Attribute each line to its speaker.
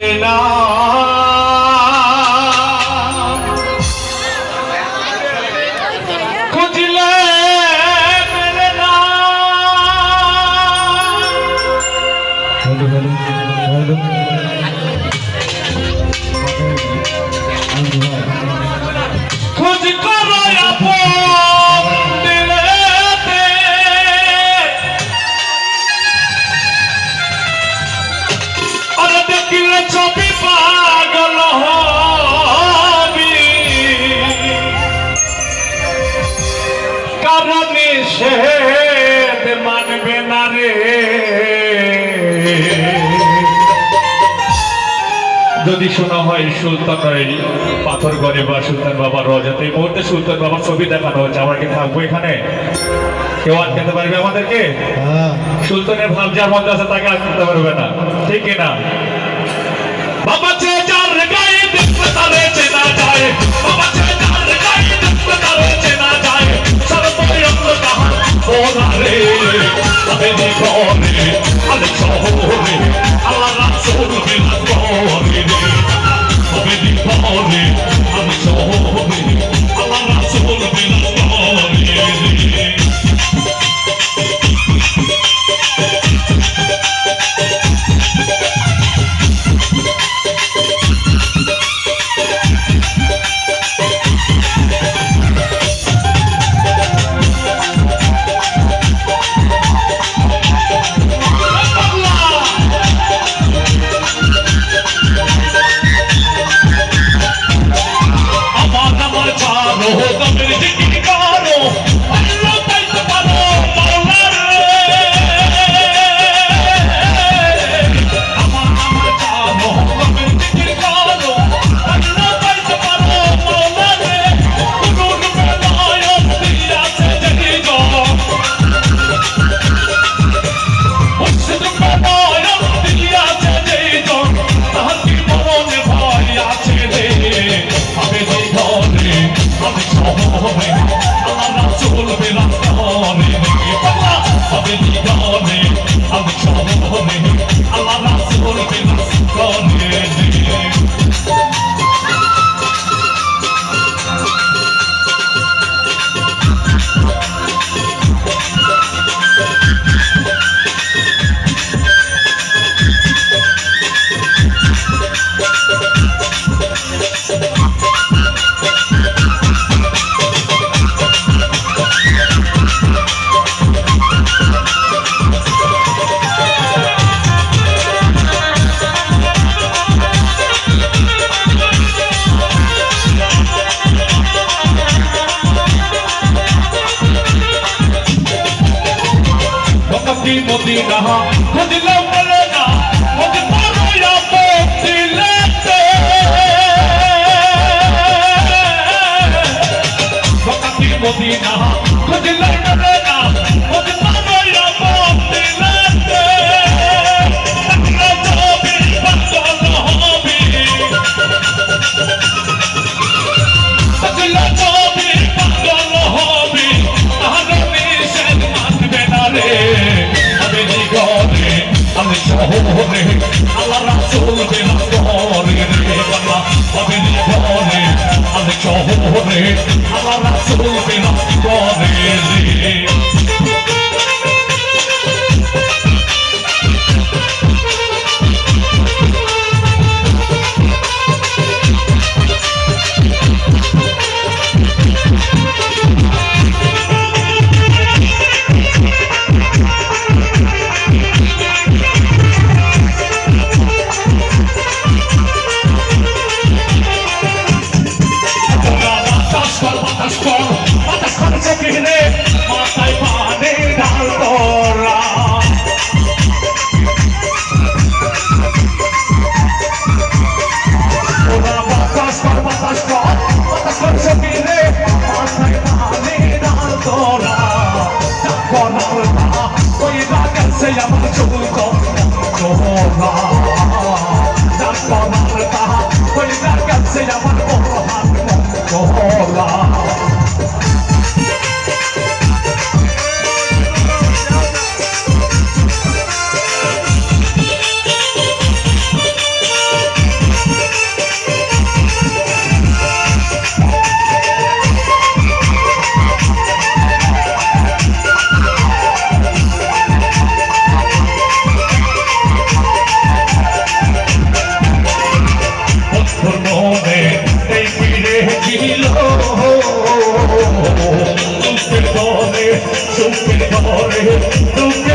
Speaker 1: না। খুঁজলে দেখিলে পাগল হবি। কারণ সে মানবে না রে। যদি শোনা হয় সুলতানের পাথর ঘরে বা সুলতান বাবার রজাতে এই মুহূর্তে সুলতান বাবার ছবি দেখানো হচ্ছে। আমরা কি থাকব এখানে? কেউ আটকাতে পারবে আমাদেরকে?
Speaker 2: হ্যাঁ।
Speaker 1: সুলতানের ভাব যার মধ্যে আছে তাকে আটকাতে পারবে না। ঠিক না बचे जा रगाए दिल पता ले चला जाए। बचे जा रगाए दिल पता ले Wakati Modina, Modina Melena, Modina Roya Motilete. Modi Modi Modina Melena, Don't